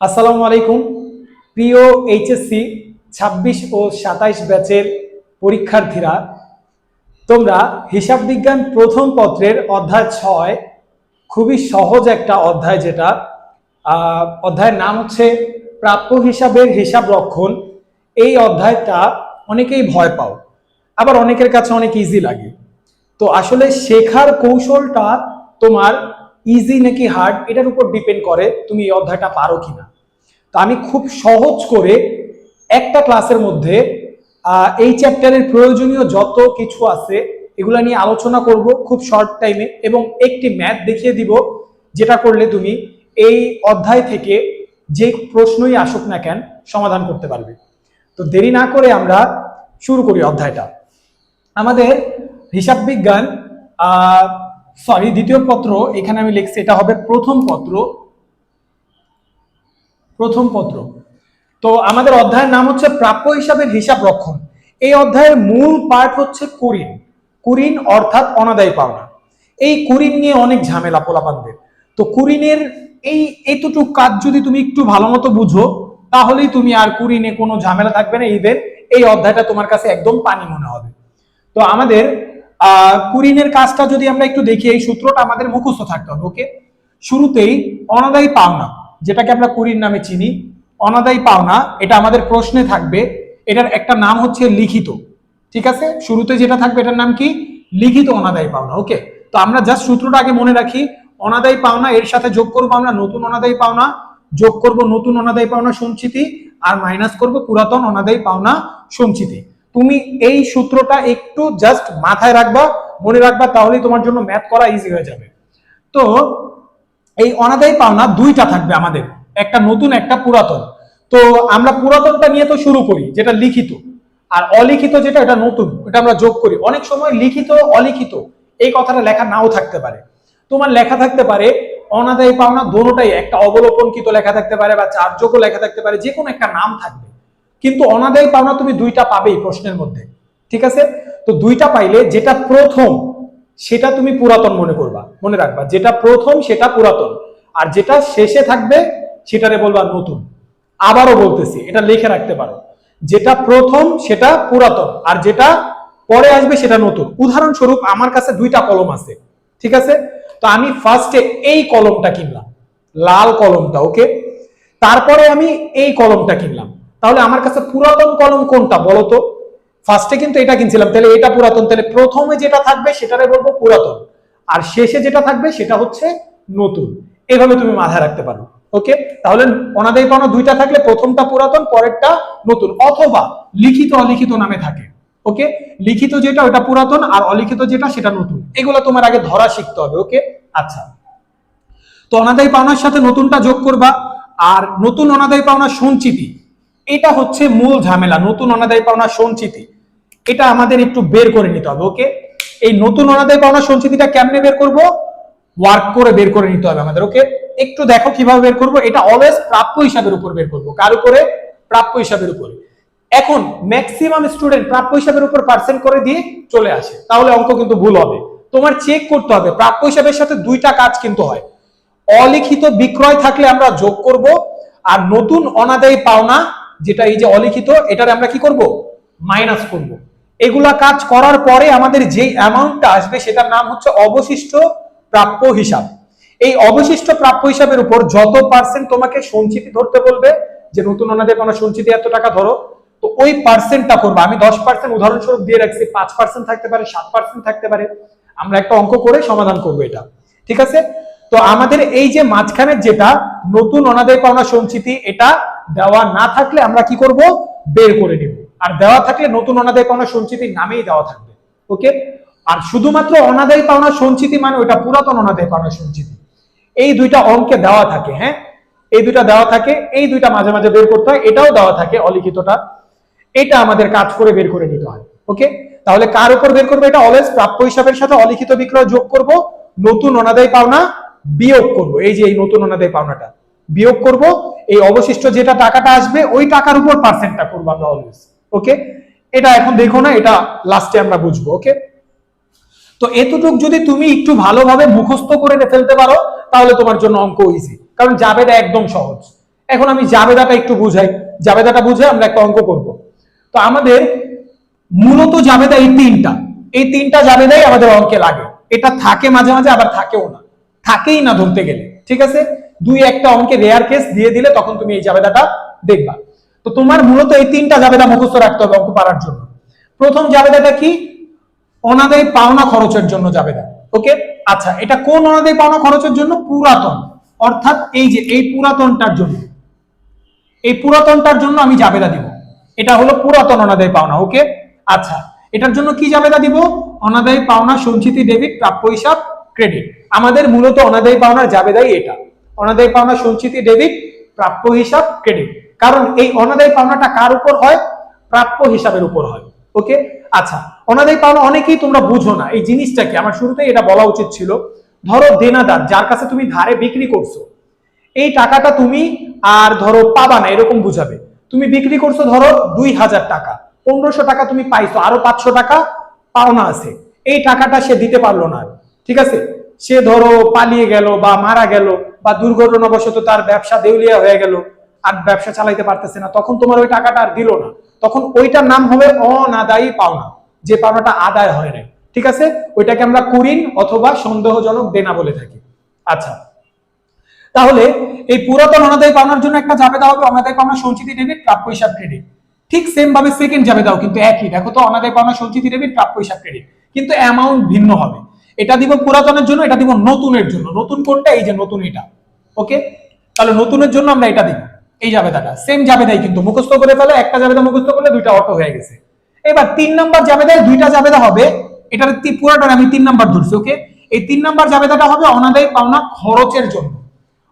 আসসালামু আলাইকুম। প্রিয় এইচএসসি ছাব্বিশ ও সাতাইশ ব্যাচের পরীক্ষার্থীরা, তোমরা হিসাব বিজ্ঞান প্রথম পত্রের অধ্যায় ছয়, খুবই সহজ একটা অধ্যায় যেটা অধ্যায়ের নাম হচ্ছে প্রাপ্য হিসাবের হিসাব রক্ষণ। এই অধ্যায়টা অনেকেই ভয় পাও, আবার অনেকের কাছে অনেক ইজি লাগে। তো আসলে শেখার কৌশলটা তোমার ইজি নাকি হার্ড এটার উপর ডিপেন্ড করে তুমি এই অধ্যায়টা পারো কিনা। তো আমি খুব সহজ করে একটা ক্লাসের মধ্যে এই চ্যাপ্টারের প্রয়োজনীয় যত কিছু আছে, এগুলা নিয়ে আলোচনা করব খুব শর্ট টাইমে এবং একটি ম্যাথ দেখিয়ে দিব, যেটা করলে তুমি এই অধ্যায় থেকে যে প্রশ্নই আসুক না কেন সমাধান করতে পারবে। তো দেরি না করে আমরা শুরু করি অধ্যায়টা। আমাদের হিসাব বিজ্ঞান সরি দ্বিতীয় পত্র, এখানে আমি লিখছি, এটা হবে প্রথম পত্র প্রথম পত্র। তো আমাদের অধ্যায়ের নাম হচ্ছে প্রাপ্য হিসাবের হিসাব রক্ষণ। এই অধ্যায়ের মূল পার্ট হচ্ছে কুরিন। কুরিন অর্থাৎ অনাদায়ী পাওনা। এই কুরিন নিয়ে অনেক ঝামেলা পোলাপানদের। তো কুরিনের এই এতটুকু কাজ যদি তুমি একটু ভালো মতো বুঝো, তাহলেই তুমি আর কুরিনে কোনো ঝামেলা থাকবে না। ইভেন এই অধ্যায়টা তোমার কাছে একদম পানি মনে হবে। তো আমাদের কুরিনের কাজটা যদি আমরা একটু দেখি, এই সূত্রটা আমাদের মুখস্থ থাকতে হবে, ওকে? শুরুতেই অনাদায়ী পাওনা। যেটাকে আমরা কুরিন নামে চিনি। অনাদায়ী পাওনা, এটা আমাদের প্রশ্নে থাকবে। এটার একটা নাম হচ্ছে লিখিত। ঠিক আছে? শুরুতে যেটা থাকবে, এটার নাম কি? লিখিত অনাদায়ী পাওনা, ওকে? তো আমরা জাস্ট সূত্রটা আগে মনে রাখি। অনাদায়ী পাওনা, এর সাথে যোগ করব আমরা নতুন অনাদায়ী পাওনা, যোগ করব নতুন অনাদায়ী পাওনা সঞ্চিতি, আর মাইনাস করব পুরাতন অনাদায়ী পাওনা সঞ্চিতি। তুমি এই সূত্রটা একটু জাস্ট মাথায় রাখবা, মনে রাখবা, তাহলেই তোমার জন্য ম্যাথ করা ইজি হয়ে যাবে। তো এই অনাদায়ী পাওনা দুইটা থাকবে আমাদের, একটা নতুন, একটা পুরাতন। তো আমরা পুরাতনটা নিয়ে তো শুরু করি, যেটা লিখিত। আর অলিখিত যেটা, এটা নতুন, এটা আমরা যোগ করি। অনেক সময় লিখিত, অলিখিত, এই কথাটা লেখা নাও থাকতে পারে। তোমার লেখা থাকতে পারে, অনাদায়ী পাওনা দোনোটাই একটা অবলোপনকৃত লেখা থাকতে পারে বা চার্যোগ্য লেখা থাকতে পারে যে কোনো একটা নাম থাকবে। কিন্তু অনাদায়ী পাওনা তুমি দুইটা পাবেই প্রশ্নের মধ্যে, ঠিক আছে? তো দুইটা পাইলে যেটা প্রথম সেটা তুমি পুরাতন মনে করবা, মনে রাখবা। যেটা প্রথম, সেটা পুরাতন। আর যেটা শেষে থাকবে, সেটারে বলবা নতুন। আবারও বলতেছি, এটা লিখে রাখতে পারো। যেটা প্রথম, সেটা পুরাতন। আর যেটা পরে আসবে, সেটা নতুন। উদাহরণস্বরূপ, আমার কাছে দুইটা কলম আছে, ঠিক আছে? তো আমি ফার্স্টে এই কলমটা কিনলাম। লাল কলমটা, ওকে? তারপরে আমি এই কলমটা কিনলাম। তাহলে আমার কাছে পুরাতন কলম কোনটা বলো তো? ফার্স্টে কিন্তু এটা কিনছিলাম। তাহলে এটা পুরাতন। তাহলে প্রথমে যেটা থাকবে, সেটারে বলব পুরাতন। আর শেষে যেটা থাকবে, সেটা হচ্ছে নতুন। এভাবে তুমি মাথায় রাখতে পারো। ওকে তাহলে অনাদায়ী পাওনা দুইটা থাকলে, প্রথমটা পুরাতন, পরেরটা নতুন। অথবা লিখিত অলিখিত নামে থাকে। ওকে লিখিত যেটা, ওটা পুরাতন, আর অলিখিত যেটা, সেটা নতুন। এগুলো তোমার আগে ধরা শিখতে হবে। ওকে আচ্ছা। তো অনাদায়ী পাওনার সাথে নতুনটা যোগ করবা। আর নতুন অনাদায়ী পাওনা সঞ্চিতি। এটা হচ্ছে মূল ঝামেলা, নতুন অনাদায়ী পাওনা সঞ্চিতি। এটা আমাদের একটু বের করে নিতে হবে ওকে এই নতুন অনাদায়ী পাওনা সঞ্চিতিটা কেমনে বের করব? ওয়ার্ক করে বের করে নিতে হবে আমাদের ওকে একটু দেখো কীভাবে বের করব, এটা অলওয়েজ প্রাপ্য হিসাবের উপর বের করব, কার উপরে? প্রাপ্য হিসাবের উপরে। এখন ম্যাক্সিমাম স্টুডেন্ট প্রাপ্য হিসাবের উপর পার্সেন্ট করে দিয়ে চলে আসে, তাহলে অঙ্ক কিন্তু ভুল হবে। তোমার চেক করতে হবে, প্রাপ্য হিসাবের সাথে দুইটা কাজ কিন্তু হয়। অলিখিত বিক্রয় থাকলে আমরা যোগ করব, আর নতুন অনাদায়ী পাওনা, যেটা এই যে অলিখিত, এটার আমরা কি করব? মাইনাস করব। এগুলা কাজ করার পরে আমাদের যে অ্যামাউন্টটা আসবে, সেটার নাম হচ্ছে অবশিষ্ট প্রাপ্য হিসাব। এই অবশিষ্ট প্রাপ্য হিসাবের উপর যত পার্সেন্ট তোমাকে সঞ্চিতি ধরতে বলবে, যে নতুন অনাদায়ী পাওনা সঞ্চিতি এত টাকা ধরো, তো ওই পার্সেন্টটা করব। আমি দশ পার্সেন্ট উদাহরণস্বরূপ দিয়ে রাখছি, পাঁচ পার্সেন্ট থাকতে পারে, সাত পার্সেন্ট থাকতে পারে। আমরা একটা অঙ্ক করে সমাধান করব এটা। ঠিক আছে? তো আমাদের এই যে মাঝখানের যেটা, নতুন অনাদায় পাওনা সঞ্চিতি, এটা দেওয়া না থাকলে আমরা কি করব? বের করে নিব। আর দেওয়া থাকলে নতুন অনাদায় পাওনা সঞ্চিতির নামেই দেওয়া থাকবে, ওকে? আর শুধুমাত্র অনাদায় পাওনা সঞ্চিতি মানে ওইটা পুরাতন অনাদায় পাওনা সঞ্চিতি। এই দুইটা অঙ্কে দেওয়া থাকে হ্যাঁ? এই দুইটা দেওয়া থাকে, এই দুইটা মাঝে মাঝে বের করতে হয়, এটাও দেওয়া থাকে অলিখিতটা। এটা আমাদের কাজ করে বের করে নিতে হয়, ওকে? তাহলে কার উপর বের করব? এটা অলওয়েজ প্রাপ্য হিসাবের সাথে অলিখিত বিক্রয় যোগ করব, নতুন অনাদায় পাওনা বিয়োগ করব। এই যে এই নতুন অনাদায় পাওনাটা বিয়োগ করব, এই অবশিষ্ট যেটা টাকাটা আসবে, ওই টাকার উপর পার্সেন্টটা করব আমরা অলওয়েজ ওকে এটা এখন দেখো না, এটা লাস্টে আমরা বুঝব ওকে তো এতটুক যদি তুমি একটু ভালোভাবে মুখস্থ করে ফেলতে পারো, তাহলে তোমার জন্য অঙ্ক ইজি কারণ যাবেটা একদম সহজ। এখন আমি জাবেদাটা একটু বুঝাই। জাবেদাটা বুঝে আমরা একটা অঙ্ক করব। তো আমাদের মূলত জাবেদা এই তিনটা। এই তিনটা জাবেদাই আমাদের অঙ্কে লাগে। এটা থাকে মাঝে মাঝে, আবার থাকেও না। থাকেই না ধরতে গেলে। ঠিক আছে? দুই একটা অঙ্কে রেয়ার কেস দিয়ে দিলে তখন তুমি এই জাবেদাটা দেখবা। তো তোমার মূলত এই তিনটা জাবেদা মুখস্থ রাখতে হবে অঙ্ক পারার জন্য। প্রথম জাবেদাটা কি? অনাদায়ী পাওনা খরচের জন্য জাবেদা। ওকে? আচ্ছা এটা কোন অনাদায়ী পাওনা খরচের জন্য? পুরাতন। অর্থাৎ এই যে, এই পুরাতনটার জন্য। এই পুরাতনটার জন্য আমি জাবেদা দিব। এটা হলো পুরাতন অনাদায়ী পাওনা, ওকে? আচ্ছা এটার জন্য কি জাবেদা দিব? অনাদায়ী পাওনা, সঞ্চিতি, ডেবিট, প্রাপ্য হিসাব, ক্রেডিট। আমাদের মূলত অনাদায়ী পাওনার জাবেদাই এটা। অনাদায়ী পাওনা, সঞ্চিতি, ডেবিট, প্রাপ্য হিসাব, ক্রেডিট। কারণ এই অনাদায়ী পাওনাটা কার উপর হয়? প্রাপ্য হিসাবের উপর হয়। ওকে? আচ্ছা অনাদায়ী পাওনা অনেকেই তোমরা বুঝো না। এই জিনিসটা কি? আমার শুরুতেই এটা বলা উচিত ছিল। ধরো দেনাদার, যার কাছে তুমি ধারে বিক্রি করছ। এই টাকাটা তুমি আর ধরো পাবা না, এরকম বুঝাবে। তুমি বিক্রি করছ ধরো দুই হাজার টাকা। পনেরোশো টাকা তুমি পাইছো, আরও পাঁচশো টাকা পাওনা আছে। এই টাকাটা সে দিতে পারল না। ঠিক আছে? সে ধরো পালিয়ে গেল বা মারা গেল বা দুর্ঘটনাবশত তার ব্যবসা দেউলিয়া হয়ে গেল। আর ব্যবসা চালাইতে পারতেছে না, তখন তোমার ওই টাকাটা আর দিল না। তখন ওইটার নাম হবে অনাদায়ী পাওনা, যে পাওনাটা আদায় হয় না ঠিক আছে? ওইটাকে আমরা কুরিন অথবা সন্দেহজনক দেনা বলে থাকি। আচ্ছা। তাহলে এই পুরাতন অনাদায় পাওনার জন্য একটা জাবেদা হবে, অনাদায় পাওনা সঞ্চিতি ডেবিট প্রাপ্য হিসাব ক্রেডিট ঠিক সেম ভাবে সেকেন্ড জাবেদাও কিন্তু একই। দেখো তো, অনাদায় পাওনা সঞ্চিতি ডেবিট প্রাপ্য হিসাব ক্রেডিট কিন্তু অ্যামাউন্ট ভিন্ন হবে। এটা দিব পুরাতনের জন্য, এটা দিব নতুনের জন্য। নতুন কোনটা? এই যে নতুন এটা। ওকে তাহলে নতুনের জন্য আমরা এটা দিব। এই জাবেদাটা সেম জাবেদাই কিন্তু মুখস্থ করে ফেলে, একটা জাবেদা মুখস্থ করলে দুইটা অটো হয়ে গেছে। এবার তিন নাম্বার জাবেদায় দুইটা জাবেদা হবে, এটার পুরাটার আমি তিন নাম্বার ধরছি ওকে এই তিন নাম্বার জাবেদাটা হবে অনাদায়ী পাওনা খরচের জন্য।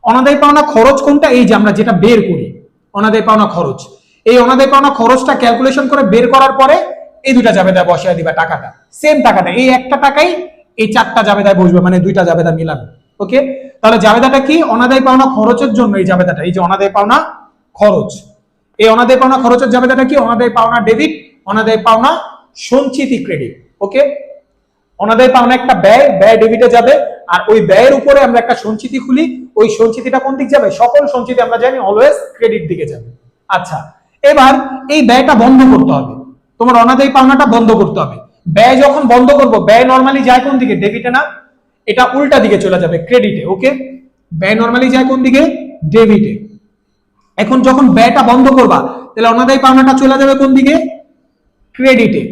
অনাদায়ী পাওনা খরচ কোনটা? এই যে আমরা যেটা বের করি, অনাদায়ী পাওনা খরচ। এই অনাদায়ী পাওনা খরচটা ক্যালকুলেশন করে বের করার পরে এই দুইটা জাবেদা বসায় দিবা টাকাটা। সেম টাকাটা, এই একটা টাকাই এই চারটা জাবেদায় বসবে মানে দুইটা জাবেদা মিলাবে ওকে তাহলে জাবেদাটা কি? অনাদায়ী পাওনা খরচের জন্য এই জাবেদাটা, এই যে অনাদায়ী পাওনা খরচ। এই অনাদায় পাওনা খরচের জাবেদাটা কি? অনাদায়ী পাওনা ডেবিট, অনাদায় পাওনা সঞ্চিতি ক্রেডিট। ওকে অনাদায় পাওনা একটা ব্যয় ব্যয় ডেবিটে যাবে, আর ওই ব্যয়ের উপরে আমরা একটা সঞ্চিতি খুলি। ওই সঞ্চিতিটা কোন দিক যাবে? সকল সঞ্চিতি আমরা জানি অলওয়েজ ক্রেডিট দিকে যাবে। আচ্ছা এবার এই ব্যয়টা বন্ধ করতে হবে। তোমার অনাদায়ী পাওনাটা বন্ধ করতে হবে। ব্যয় যখন বন্ধ করব, ব্যয় নরমালি যায় কোন দিকে? ডেবিটে না। এটা উল্টা দিকে চলে যাবে ক্রেডিটে ওকে ব্যয় নরমালি যায় কোন দিকে? ডেবিটে। এখন যখন ব্যয়টা বন্ধ করবা, তাহলে অনাদায়ী পাওনাটা চলে যাবে কোন দিকে? ক্রেডিটে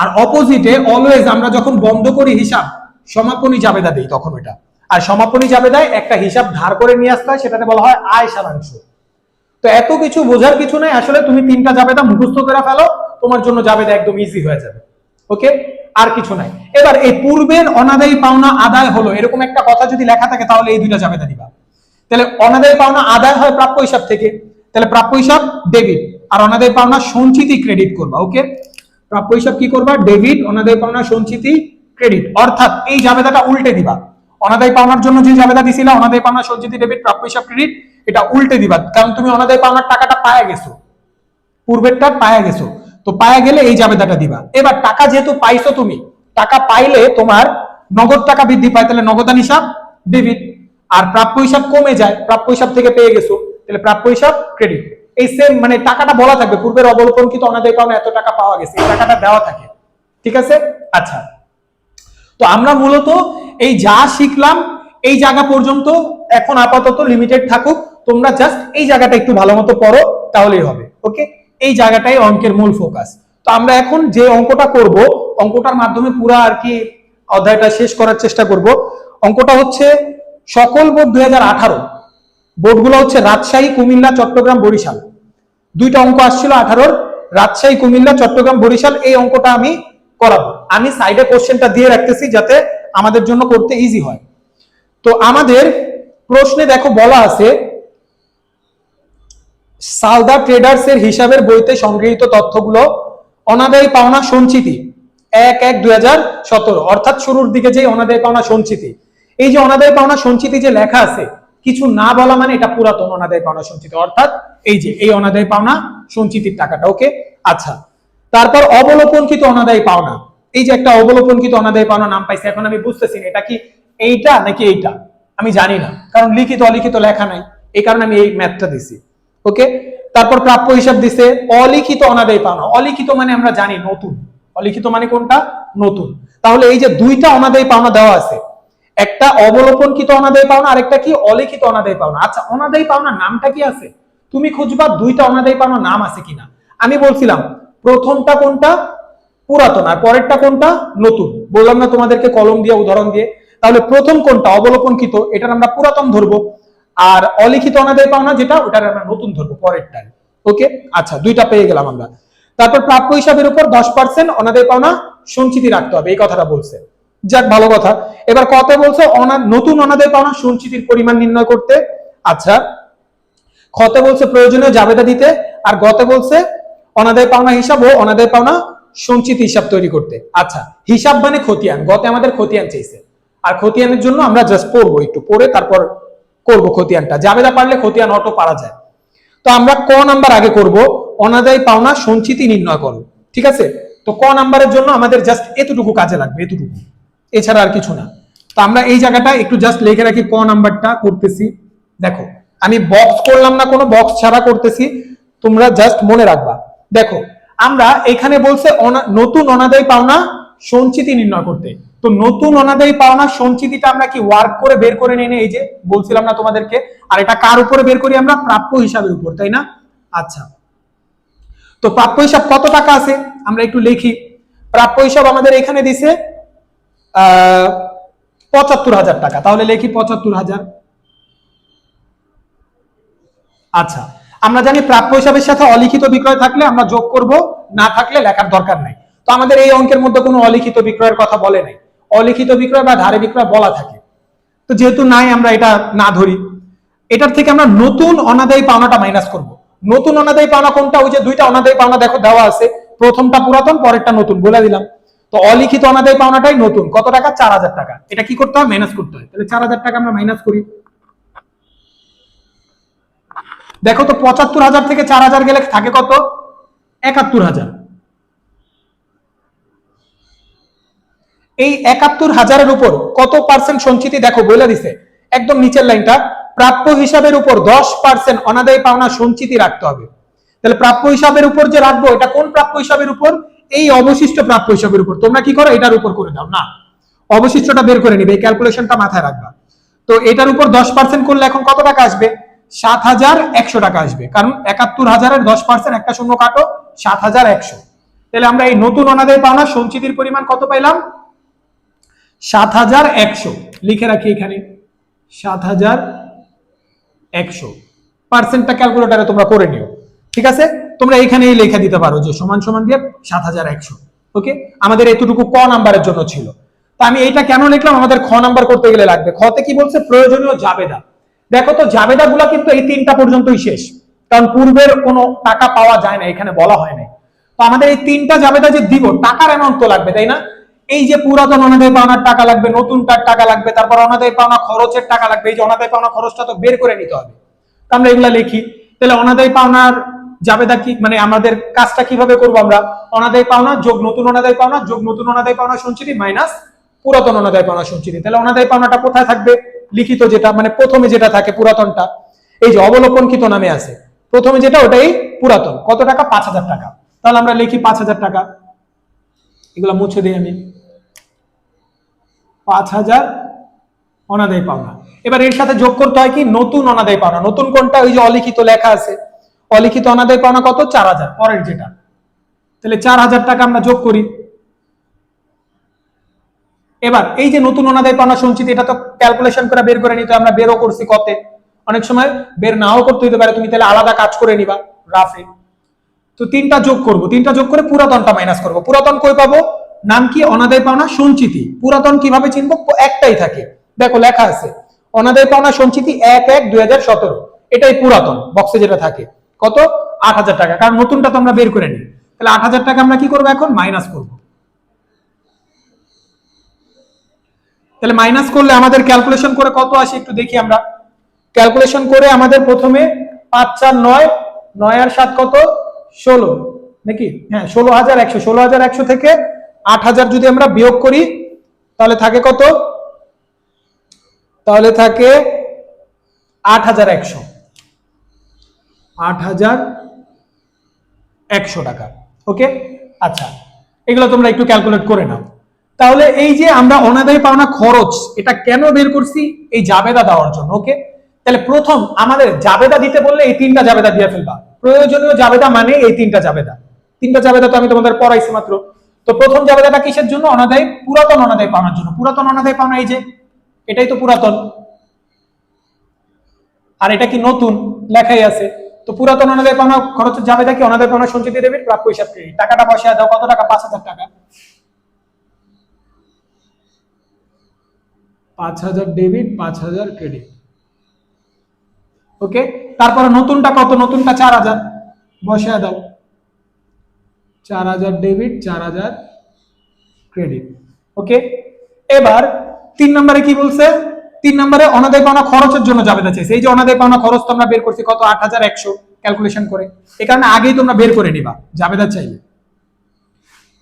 আর অপোজিটে অলওয়েজ আমরা যখন বন্ধ করি হিসাব, সমাপনী জাবেদা দেই তখন এটা আর সমাপনী জাবেদায় একটা হিসাব ধার করে নিয়ে আসতে হয় সেটাতে বলা হয় আয় সারাংশ। তো এত কিছু বোঝার কিছু নাই, আসলে তুমি তিনটা জাবেদা মুখস্থ করে ফেলো, তোমার জন্য জাবেদা একদম ইজি হয়ে যাবে। ওকে আর কিছু নাই। এবার এই পূর্বের অনাদায়ী পাওনা আদায় হলো, এরকম একটা কথা যদি লেখা থাকে, তাহলে এই দুইটা জাবেদা দিবা। তাহলে অনাদায়ী পাওনা আদায় হয় প্রাপ্য হিসাব থেকে। তাহলে প্রাপ্য হিসাব ডেবিট। আর অনাদায়ী পাওনা সঞ্চিতি ক্রেডিট করবা, ওকে? প্রাপ্য হিসাব কি করবা? ডেবিট, অনাদায় পাওনা সঞ্চিতি ক্রেডিট। অর্থাৎ এই জাবেদাটা উল্টে দিবা। অনাদায়ী পাওনার জন্য যে জাবেদা দিছিলা, অনাদায় পাওনা, সঞ্চিতি, ডেবিট, প্রাপ্য হিসাব, ক্রেডিট, এটা উল্টে দিবা। কারণ তুমি অনাদায় পাওনার টাকাটা পায়া গেছো। পূর্বেরটা পায়া গেছো। তো পায়া গেলে এই জাবেদাটা দিবা। এবার টাকা যেহেতু পাইছো তুমি, টাকা পাইলে তোমার নগদ টাকা বৃদ্ধি পায়, তাহলে নগদান হিসাব, ডেবিট। আর প্রাপ্য হিসাব কমে যায়, প্রাপ্য হিসাব থেকে পেয়ে গেছো। তাহলে প্রাপ্য হিসাব ক্রেডিট এই সেম মানে টাকাটা বলা থাকবে, পূর্বের অবলোকনকৃত অনাদায় পাওনা এত টাকা পাওয়া গেছে, এই টাকাটা দেওয়া থাকে। ঠিক আছে? আচ্ছা। তো আমরা মূলত এই যা শিখলাম এই জায়গা পর্যন্ত এখন আপাতত লিমিটেড থাকুক। তোমরা জাস্ট এই জায়গাটা একটু ভালো মতো পড়ো, তাহলেই হবে। ওকে? এই জায়গাটাই অঙ্কের মূল ফোকাস তো আমরা এখন যে অঙ্কটা করব, অঙ্কটার মাধ্যমে পুরো আর কি অধ্যায়টা শেষ করার চেষ্টা করব। অঙ্কটা হচ্ছে, সকল বোর্ড দুই বোর্ডগুলো হচ্ছে রাজশাহী, কুমিল্লা, চট্টগ্রাম, বরিশাল। দুইটা অঙ্ক আসছিল আঠারোর। রাজশাহী, কুমিল্লা, চট্টগ্রাম, বরিশাল, এই অঙ্কটা আমি করাবো। আমি সাইডে কোশ্চেনটা দিয়ে রাখতেছি যাতে আমাদের জন্য করতে ইজি হয়। তো আমাদের প্রশ্নে দেখো বলা আছে, সালদা ট্রেডার্স এর হিসাবের বইতে সংগৃহীত তথ্যগুলো অনাদায়ী পাওনা সঞ্চিতি এক এক দুই অর্থাৎ শুরুর দিকে যে অনাদায়ী পাওনা সঞ্চিতি। এই যে অনাদায়ী পাওনা সঞ্চিতি যে লেখা আছে কিছু না বলা মানে এটা পুরাতন অনাদায় পাওনা সঞ্চিতি। অর্থাৎ এই যে, এই অনাদায় পাওনা সঞ্চিতির টাকাটা, ওকে? আচ্ছা তারপর অবলোকনকৃত অনাদায় পাওনা। এই যে একটা অবলোকনকৃত অনাদায় পাওনা নাম পাইছে, এখন আমি বুঝতেছি না, এটা কি এইটা নাকি এইটা? আমি জানি না, কারণ লিখিত অলিখিত লেখা নাই, এই কারণে আমি এই ম্যাথটা দিছি, ওকে? তারপর প্রাপ্য হিসাব দিছে, অলিখিত অনাদায় পাওনা। অলিখিত মানে আমরা জানি নতুন। অলিখিত মানে কোনটা? নতুন। তাহলে এই যে দুইটা অনাদায় পাওনা দেওয়া আছে একটা অবলোপনকৃত অনাদায় পাওনা, আরেকটা কি? অলিখিত অনাদায় পাওনা। আচ্ছা অনাদায় পাওনা নামটা কি আছে? তুমি খুঁজবা দুইটা অনাদায় পাওনা নাম আছে কিনা। আমি বলছিলাম, প্রথমটা কোনটা? পুরাতন, আর পরেরটা কোনটা? নতুন। বললাম না তোমাদেরকে কলম দিয়ে, উদাহরণ দিয়ে। তাহলে প্রথম কোনটা? অবলোপনকৃত, এটার আমরা পুরাতন ধরবো। আর অলিখিত অনাদায় পাওনা যেটা, ওটার আমরা নতুন ধরবো পরেরটার ওকে? আচ্ছা দুইটা পেয়ে গেলাম আমরা। তারপর প্রাপ্য হিসাবের উপর দশ পার্সেন্ট অনাদায় পাওনা সঞ্চিতি রাখতে হবে, এই কথাটা বলছে। যাক, ভালো কথা। এবার কত বলছে নতুন অনাদায় পাওনা সঞ্চিতির পরিমাণ নির্ণয় করতে। আচ্ছা খতে বলছে প্রয়োজনীয় জাবেদা দিতে, আর গতে বলছে অনাদায় পাওনা হিসাব ও অনাদায় পাওনা সঞ্চিত হিসাব তৈরি করতে। আচ্ছা হিসাব মানে খতিয়ান, গতে আমাদের খতিয়ান চাইছে। আর খতিয়ানের জন্য আমরা জাস্ট পড়ব একটু, পড়ে তারপর করব খতিয়ানটা। জাবেদা পারলে খতিয়ান অটো পারা যায়। তো আমরা ক নাম্বার আগে করব, অনাদায় পাওনা সঞ্চিতি নির্ণয় করো। ঠিক আছে? তো ক নাম্বারের জন্য আমাদের জাস্ট এতটুকু কাজে লাগবে, এতটুকু। এছাড়া আর কিছু না। তো আমরা এই জায়গাটা একটু জাস্ট লিখে রাখি, ক নাম্বারটা করতেছি। দেখো, আমি বক্স করলাম না কোনো বক্স ছাড়া করতেছি, তোমরা জাস্ট মনে রাখবা। দেখো, আমরা এখানে বলছে নতুন অনাদায় পাওনা সঞ্চিতি নির্ণয় করতে। তো নতুন অনাদায়ী পাওনা সঞ্চিতিটা আমরা কি ওয়ার্ক করে বের করে নিয়ে এই যে বলছিলাম না তোমাদেরকে, আর এটা কার উপরে বের করি আমরা? প্রাপ্য হিসাবের উপর, তাই না? আচ্ছা। তো প্রাপ্য হিসাব কত টাকা আছে? আমরা একটু লিখি। প্রাপ্য হিসাব আমাদের এখানে দিছে পঁচাত্তর হাজার টাকা। তাহলে লিখি পঁচাত্তর হাজার। আচ্ছা আমরা জানি প্রাপ্য হিসাবের সাথে অলিখিত বিক্রয় থাকলে আমরা যোগ করব, না থাকলে লেখার দরকার নাই। তো আমাদের এই অঙ্কের মধ্যে কোনো অলিখিত বিক্রয়ের কথা বলে নাই। অলিখিত বিক্রয় বা ধারে বিক্রয় বলা থাকে। তো যেহেতু নাই, আমরা এটা না ধরি। এটার থেকে আমরা নতুন অনাদায়ী পাওনাটা মাইনাস করব। নতুন অনাদায়ী পাওনা কোনটা? ওই যে দুইটা অনাদায়ী পাওনা দেখো, দেওয়া আছে। প্রথমটা পুরাতন, পরেরটা নতুন। বলে দিলাম। তো অলিখিত অনাদায়ী পাওনাটাই নতুন। কত টাকা? চার হাজার টাকা। এটা কি করতে হয়? মাইনাস করতে হয়। তাহলে চার হাজার টাকা আমরা মাইনাস করি। দেখো তো পঁচাত্তর হাজার থেকে চার হাজার গেলে থাকে কত? একাত্তর হাজার। এই একাত্তর হাজারের উপর কত পার্সেন্ট সঞ্চিতি দেখো বলে দিছে। একদম নিচের লাইনটা প্রাপ্য হিসাবের উপর দশ পার্সেন্ট অনাদায়ী পাওনা সঞ্চিতি রাখতে হবে। তাহলে প্রাপ্য হিসাবের উপর যে রাখব, এটা কোন প্রাপ্য হিসাবের উপর? এই অবশিষ্ট প্রাপ্য হিসাবের উপর। তোমরা কি করো? এটার উপর করে দাও। না। অবশিষ্টটা বের করে নিবে। এই ক্যালকুলেশনটা মাথায় রাখবা। তো এটার উপর দশ পার্সেন্ট করলে এখন কত টাকা আসবে? সাত হাজার একশো টাকা আসবে। কারণ একাত্তর হাজারের দশ পার্সেন্ট একটা শূন্য কাটো, সাত হাজার একশো। তাহলে আমরা এই নতুন অনাদায় পাওনা সঞ্চিতির পরিমাণ কত পাইলাম? সাত হাজার একশো। লিখে রাখি এখানে। সাত হাজার একশো। পার্সেন্টটা ক্যালকুলেটারে তোমরা করে নিও। ঠিক আছে? তোমরা এখানে লেখা দিতে পারো যে সমান সমান দিয়ে সাত হাজার একশো। ওকে? আমাদের এতটুকু ক নাম্বারের জন্য ছিল। তা আমি এইটা কেন লিখলাম? আমাদের খ নাম্বার করতে গেলে লাগবে। খতে কি বলছে? প্রয়োজনীয় জাবেদা। দেখো তো জাবেদা গুলা কিন্তু এই তিনটা পর্যন্তই শেষ। কারণ পূর্বের কোনো টাকা পাওয়া যায় না, এখানে বলা হয় না তো আমাদের এই তিনটা জাবেদা যে দিব, টাকার অ্যামাউন্ট তো লাগবে, তাই না? এই যে পুরাতন অনাদায় পাওনার টাকা লাগবে নতুনটার টাকা লাগবে, তারপর অনাদায় পাওনা খরচের টাকা লাগবে, এই যে অনাদায় পাওনা খরচটা তো বের করে নিতে হবে। তো আমরা এগুলা লিখি। তাহলে অনাদায় পাওনার জাবেদা কি মানে আমাদের কাজটা কীভাবে করব আমরা? অনাদায় পাওনা, যোগ নতুন অনাদায় পাওনা, যোগ নতুন অনাদায় পাওনা সঞ্চিতি মাইনাস পুরাতন অনাদায় পাওনা সঞ্চিতি তাহলে অনাদায় পাওনাটা কোথায় থাকবে? লিখিত যেটা মানে প্রথমে যেটা থাকে পুরাতনটা, এই যে অবলোপনকৃত নামে আছে। প্রথমে যেটা, ওটাই পুরাতন। কত টাকা? পাঁচ হাজার টাকা। তাহলে আমরা লিখি পাঁচ হাজার টাকা। এগুলো মুছে দিই আমি। পাঁচ হাজার অনাদায় পাওনা। এবার এর সাথে যোগ করতে হয় কি? নতুন অনাদায় পাওনা। নতুন কোনটা? ওই যে অলিখিত লেখা আছে। অলিখিত অনাদায় পাওনা কত? চার হাজার। পরের যেটা। তাহলে চার হাজার টাকা আমরা যোগ করি। এবার, এই যে নতুন অনাদায় পাওনা সঞ্চিত, এটা তো ক্যালকুলেশন করে বের করে নিতে আমরা বেরও করছি কতে। অনেক সময় বের নাও করতে হতে পারে, তুমি তাহলে আলাদা কাজ করে নিবা রাফে তো তিনটা যোগ করব। তিনটা যোগ করে পুরাতনটা মাইনাস করব। পুরাতন কই পাবো? নাম কি? অনাদায় পাওনা সঞ্চিতি। পুরাতন কীভাবে চিনবো? একটাই থাকে। দেখো, লেখা আছে। অনাদায় পাওনা সঞ্চিতি এক এক দুই এটাই পুরাতন বক্সে যেটা থাকে। কত? আট হাজার টাকা। কারণ নতুনটা তো আমরা বের করে নিই। তাহলে আট হাজার টাকা আমরা কি করব এখন? মাইনাস করব। তাহলে মাইনাস করলে আমাদের ক্যালকুলেশন করে কত আসে একটু দেখি আমরা। ক্যালকুলেশন করে আমাদের প্রথমে পাঁচ চার নয় নয় আর সাত কত? ষোলো। নাকি? হ্যাঁ ষোলো হাজার একশো। ষোলো হাজার একশো থেকে আট হাজার যদি আমরা বিয়োগ করি, তাহলে থাকে কত? তাহলে থাকে আট হাজার একশো। আট হাজার একশো টাকা। ওকে আচ্ছা এগুলো তোমরা একটু ক্যালকুলেট করে নাও। তাহলে এই যে আমরা অনাদায়ী পাওনা খরচ, এটা কেন বের করছি? এই জাবেদা দেওয়ার জন্য ওকে তাহলে প্রথম আমাদের জাবেদা দিতে বললে এই তিনটা জাবেদা দিয়ে ফেলবা। প্রয়োজনীয় জাবেদা মানে এই তিনটা জাবেদা। তিনটা জাবেদা তো আমি তোমাদের পড়াইছি মাত্র। তো প্রথম জাবেদাটা কিসের জন্য? অনাদায়ী, পুরাতন অনাদায়ী পাওনার জন্য। পুরাতন অনাদায়ী পাওনা এই যে, এটাই তো পুরাতন। আর এটা কি নতুন? লেখাই আছে। তো পুরাতন অনাদায় পাওনা খরচ যাবে কি অনাদায় পাওনা সঞ্চিত ডেবিট প্রাপ্য হিসাব ক্রেডিট টাকাটা বসে দাও কত টাকা? পাঁচ হাজার টাকা। পাঁচ হাজার ডেবিট পাঁচ হাজার ক্রেডিট। ওকে? তারপরে নতুনটা কত? নতুনটা চার হাজার। বসে দাও। চার হাজার ডেবিট চার হাজার ক্রেডিট। ওকে? এবার তিন নম্বরে কি বলছে? তিন নম্বরে অনাদায় পাওনা খরচের জন্য জাবেদা চাইছে। এই যে অনাদায় পাওনা খরচ তো আমরা বের করছি কত? আট হাজার একশো ক্যালকুলেশন করে। এ কারণে আগেই তোমরা বের করে নিবা, জাবেদা চাইলে।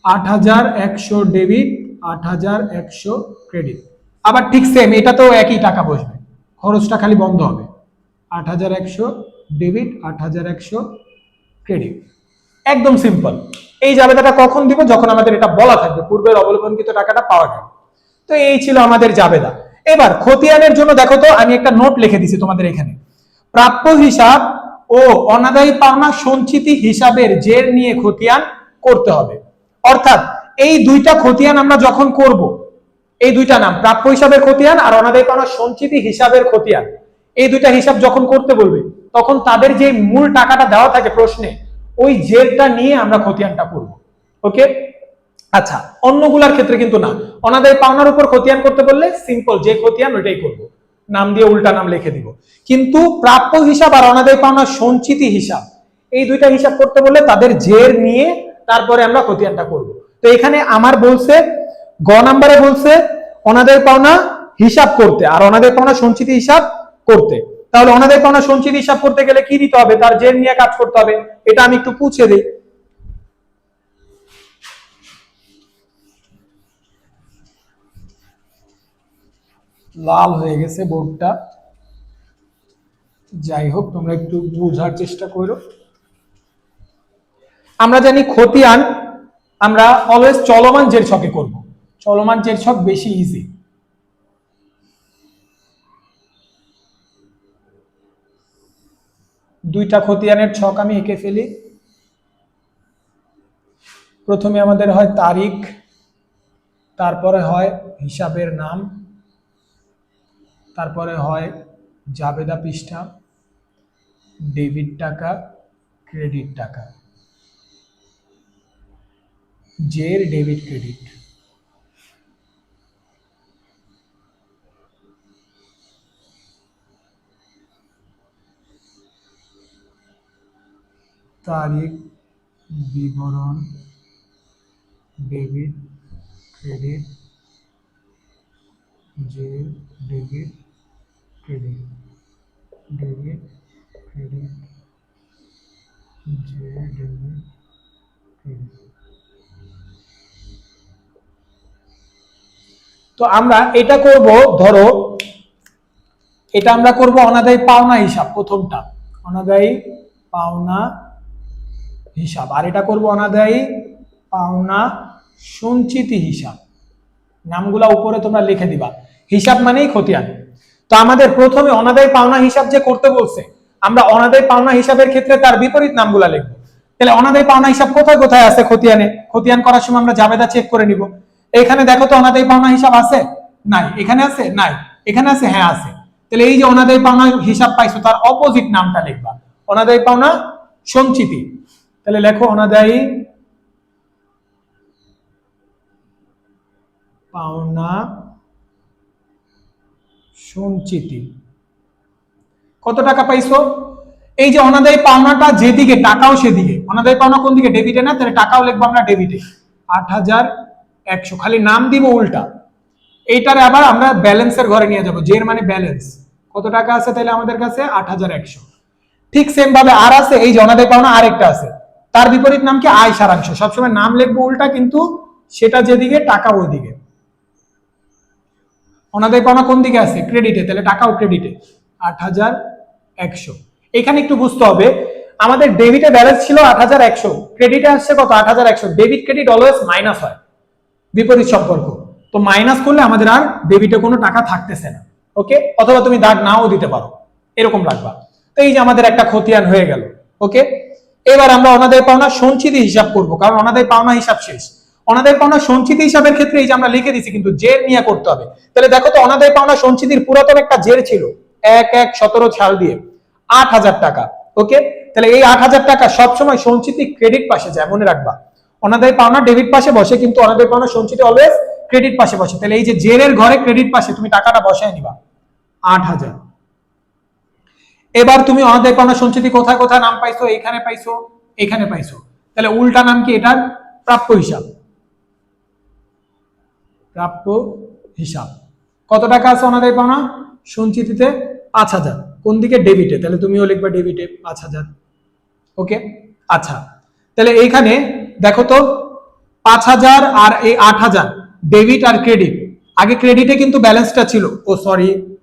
আট হাজার একশো ডেবিট আট হাজার একশো ক্রেডিট আবার ঠিক সেম এটা তো একই টাকা বসবে। খরচটা খালি বন্ধ হবে। আট হাজার একশো ডেবিট আট হাজার একশো ক্রেডিট একদম সিম্পল এই জাবেদাটা কখন দিব? যখন আমাদের এটা বলা থাকবে। পূর্বের অবলম্বনকৃত টাকাটা পাওয়া যাবে। তো এই ছিল আমাদের জাবেদা। এবার খতিয়ানের জন্য দেখো তো, আমি একটা নোট লিখে দিছি তোমাদের এখানে। প্রাপ্য হিসাব ও অনাদায়ী পাওনা সঞ্চিতি হিসাবের জের নিয়ে খতিয়ান করতে হবে। অর্থাৎ এই দুইটা খতিয়ান আমরা যখন করব, এই দুইটা নাম, প্রাপ্য হিসাবের খতিয়ান আর অনাদায়ী পাওনা সঞ্চিতি হিসাবের খতিয়ান, এই দুইটা হিসাব যখন করতে বলবে, তখন তাদের যে মূল টাকাটা দেওয়া থাকে প্রশ্নে, ওই জেরটা নিয়ে আমরা খতিয়ানটা করব। ওকে আচ্ছা অন্যগুলার ক্ষেত্রে কিন্তু না। অনাদায় পাওনার উপর খতিয়ান করতে বললে সিম্পল যে খতিয়ান ওইটাই করব। নাম দিয়ে উল্টা নাম লিখে দিব। কিন্তু প্রাপ্য হিসাব আর অনাদায় পাওনা সঞ্চিতি হিসাব, এই দুইটা হিসাব করতে বললে তাদের জের নিয়ে তারপরে আমরা খতিয়ানটা করব। তো এখানে আমার বলছে, গ নাম্বারে বলছে, অনাদায় পাওনা হিসাব করতে আর অনাদায় পাওনা সঞ্চিতি হিসাব করতে। তাহলে অনাদায় পাওনা সঞ্চিতি হিসাব করতে গেলে কি দিতে হবে? তার জের নিয়ে কাজ করতে হবে। এটা আমি একটু পুছে দিই। লাল হয়ে গেছে বোর্ডটা। যাই হোক, তোমরা একটু বোঝার চেষ্টা করো। আমরা জানি খতিয়ান, আমরা অলওয়েজ চলমান জের ছকে করব। চলমান জের ছক বেশি ইজি দুইটা খতিয়ানের ছক আমি এঁকে ফেলি। প্রথমে আমাদের হয় তারিখ, তারপরে হয় হিসাবের নাম। তারপরে হয় জাবেদা পৃষ্ঠা ডেবিট টাকা, ক্রেডিট টাকা। জের ডেবিট ক্রেডিট। তারিখ, বিবরণ ডেবিট ক্রেডিট। যে ডেবিট ক্রেডিট ডেবিট ক্রেডিট যে ডেবিট ক্রেডিট। তো আমরা এটা করব, ধরো, এটা আমরা করব অনাদায়ী পাওনা হিসাব প্রথমটা। অনাদায়ী পাওনা হিসাব। আর এটা করব অনাদায়ী পাওনা সঞ্চিতি হিসাব। নামগুলা উপরে তোমরা লিখে দিবা। হিসাব মানেই খতিয়ান। তো আমাদের প্রথমে অনাদায় পাওনা হিসাব যে করতে বলছে, আমরা অনাদায় পাওনা হিসাবের ক্ষেত্রে তার বিপরীত নামগুলা লিখব। তাহলে অনাদায় পাওনা হিসাব কোথায় কোথায় আছে খতিয়ানে? খতিয়ান করার সময় আমরা জাবেদা চেক করে নিব। এখানে দেখো তো অনাদায় পাওনা হিসাব আছে? নাই। এখানে আছে? নাই। এখানে আছে? হ্যাঁ আছে। তাহলে এই যে অনাদায় পাওনা হিসাব পাইছো, তার অপোজিট নামটা লিখবা। অনাদায় পাওনা সঞ্চিতি। তাহলে লেখো অনাদায়ী পাওনা সঞ্চিতি কত টাকা পাইছো? এই যে অনাদায়ী পাওনাটা যেদিকে, টাকাও সেদিকে। অনাদায়ী পাওনা কোন দিকে? ডেবিটে না? তাহলে টাকাও লিখব আমরা ডেবিটে আট হাজার একশো। খালি নাম দিব উল্টা। এইটার আবার আমরা ব্যালেন্সের ঘরে নিয়ে যাব। জের মানে ব্যালেন্স কত টাকা আছে তাহলে আমাদের কাছে? আট হাজার একশো। ঠিক সেম ভাবে আর আছে, এই যে অনাদায় পাওনা আরেকটা আছে। তার বিপরীত নাম কি? আয় সারাংশ। সবসময় নাম লিখব উল্টা, কিন্তু সেটা যেদিকে, টাকা ওইদিকে। অনাদায় পাওনা কোন দিকে আছে? ক্রেডিটে তাহলে টাকাও ক্রেডিটে আট হাজার একশো। এখানে একটু বুঝতে হবে, আমাদের ডেবিটে ব্যালেন্স ছিল আট হাজার একশো। ক্রেডিটে আসছে কত? আট হাজার একশো। ডেবিট ক্রেডিট অলওয়েজ মাইনাস হয়। বিপরীত সম্পর্ক। তো মাইনাস করলে আমাদের আর ডেবিটে কোনো টাকা থাকতেছে না। ওকে অথবা তুমি দাগ নাও দিতে পারো। এরকম রাখবা। তো এই যে আমাদের একটা খতিয়ান হয়ে গেল। ওকে এবার আমরা অনাদায় পাওনা সঞ্চিতি হিসাব করব, কারণ অনাদায় পাওনা হিসাব শেষ। অনাদায় পাওনা সঞ্চিতি হিসাবের ক্ষেত্রে এই যে আমরা লিখে দিছি, কিন্তু জের নিয়ে করতে হবে। তাহলে দেখো তো, অনাদায় পাওনা সঞ্চিতির পুরাতন একটা জের ছিল, এক এক, সতেরো সাল দিয়ে। আট হাজার টাকা, ওকে? তাহলে এই আট হাজার টাকা সবসময় সঞ্চিতি ক্রেডিট পাশে যায়, মনে রাখবা। অনাদায় পাওনা ডেবিট পাশে বসে, কিন্তু অনাদায় পাওনা সঞ্চিতি অলওয়েজ ক্রেডিট পাশে বসে। তাহলে এই যে জেরের ঘরে ক্রেডিট পাশে, তুমি টাকাটা বসায় নিবা। আট হাজার। এবার তুমি অনাদায় পাওনা সঞ্চিতি কোথায় কোথায় নাম পাইছো? এখানে পাইছো এখানে পাইছো। তাহলে উল্টা নাম কি এটার? প্রাপ্য হিসাব। প্রাপ্য হিসাব। কত টাকা আছে অনাদায় পাওনা? সঞ্চিতিতে পাঁচ হাজার। কোন দিকে? ডেবিটে। তাহলে তুমিও লিখবে ডেবিটে পাঁচ হাজার। ওকে? আচ্ছা। তাহলে এইখানে দেখো তো, পাঁচ হাজার আর এই আট হাজার, ডেবিট আর ক্রেডিট। আগে ক্রেডিটে কিন্তু ব্যালেন্সটা ছিল। ও, সরি।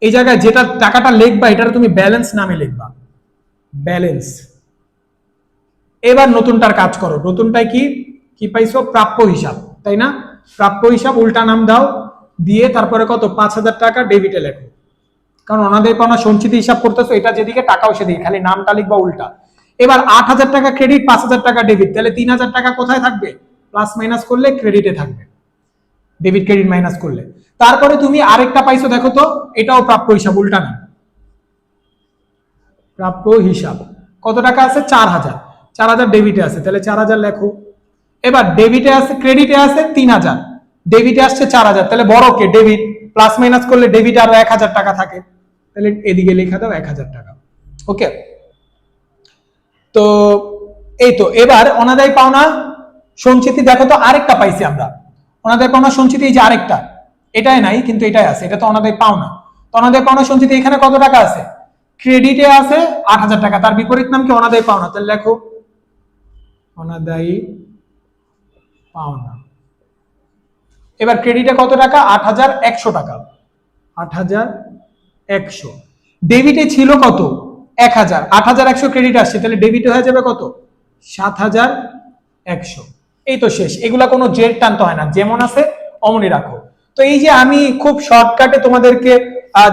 এই জায়গায় যেটা টাকাটা লিখবা এটা তুমি ব্যালেন্স নামে লিখবা। ব্যালেন্স। এবার নতুনটার কাজ করো। নতুনটায় কি? কি পাইছো? প্রাপ্য হিসাব। তাই না? প্রাপ্য হিসাব উল্টা নাম দাও, দিয়ে তারপরে কত? পাঁচ হাজার টাকা ডেবিটে লেখো। কারণ ওনাদের পাওনা সঞ্চিত হিসাব করতেছো, এটা যেদিকে টাকাও সেদিকে, খালি নামটা লিখবা উল্টা। এবার আট হাজার টাকা ক্রেডিট পাঁচ হাজার টাকা ডেবিট তাহলে তিন হাজার টাকা কোথায় থাকবে? প্লাস মাইনাস করলে ক্রেডিটে থাকবে। ডেবিট ক্রেডিট মাইনাস করলে। তারপরে তুমি আরেকটা পাইছো, দেখো তো, এটাও প্রাপ্য হিসাব, উল্টা না প্রাপ্য হিসাব। কত টাকা আছে? চার হাজার। চার হাজার ডেবিটে আছে। তাহলে চার হাজার লেখো। এবার ডেবিটে আছে ক্রেডিটে আছে তিন হাজার। ডেবিটে আসছে চার হাজার। তাহলে বড় কে? ডেবিট প্লাস মাইনাস করলে ডেবিট আরও এক হাজার টাকা থাকে। তাহলে এদিকে লেখা দাও এক হাজার টাকা। ওকে তো এই তো, এবার অনাদায় পাওনা সঞ্চিতি, দেখো তো আরেকটা পাইছি আমরা। অনাদায় পাওনা সঞ্চিতি এই যে আরেকটা। এটাই নাই, কিন্তু এটাই আছে। এটা তো অনাদায় পাওনা। তো অনাদায় পাওনা সঞ্চিতি এখানে কত টাকা আছে? ক্রেডিটে আছে আট হাজার টাকা। তার বিপরীত নাম কি? অনাদায় পাওনা। তাহলে লেখো, অনাদায়ী পাওনা এবার ক্রেডিটে কত টাকা? আট হাজার একশো টাকা। আট হাজার একশো। ডেবিটে ছিল কত? এক হাজার। আট হাজার একশো ক্রেডিট আসছে তাহলে ডেবিটে হয়ে যাবে কত? সাত হাজার একশো। এই তো শেষ। এগুলা কোনো জেড টানতে হয় না। যেমন আছে অমনি রাখো। তো এই যে আমি খুব শর্টকাটে তোমাদেরকে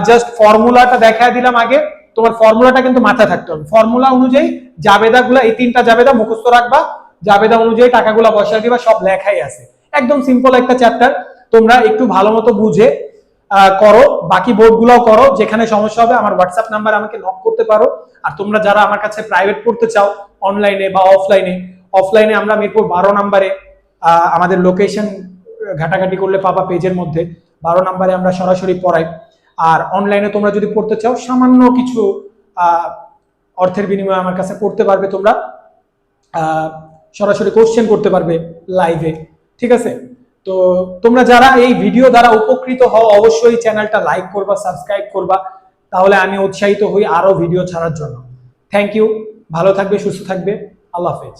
জাস্ট ফর্মুলাটা দেখায় দিলাম আগে। তোমার ফর্মুলাটা কিন্তু মাথায় থাকতে হবে। ফর্মুলা অনুযায়ী জাবেদা গুলা এই তিনটা জাবেদা মুখস্থ রাখবা। জাবেদা অনুযায়ী টাকাগুলা বসায় দিবা, সব লেখাই আছে। একদম সিম্পল একটা চ্যাপ্টার তোমরা একটু ভালো মতো বুঝে করো, বাকি বোর্ডগুলোও করো, যেখানে সমস্যা হবে আমার হোয়াটসঅ্যাপ নাম্বার আমাকে নক করতে পারো। আর তোমরা যারা আমার কাছে প্রাইভেট পড়তে চাও অনলাইনে বা অফলাইনে অফলাইনে আমরা মিরপুর বারো নাম্বারে আমাদের লোকেশন ঘাটাঘাটি করলে পাবা পেজের মধ্যে। বারো নাম্বারে আমরা সরাসরি পড়াই। আর অনলাইনে তোমরা যদি পড়তে চাও, সামান্য কিছু অর্থের বিনিময়ে আমার কাছে পড়তে পারবে তোমরা। সরাসরি কোশ্চেন করতে পারবে লাইভে ঠিক আছে? তো তোমরা যারা এই ভিডিও দ্বারা উপকৃত হও, অবশ্যই চ্যানেলটা লাইক করবা সাবস্ক্রাইব করবা, তাহলে আমি উৎসাহিত হই আরও ভিডিও ছাড়ার জন্য। থ্যাংক ইউ ভালো থাকবে, সুস্থ থাকবে, আল্লাহ হাফেজ।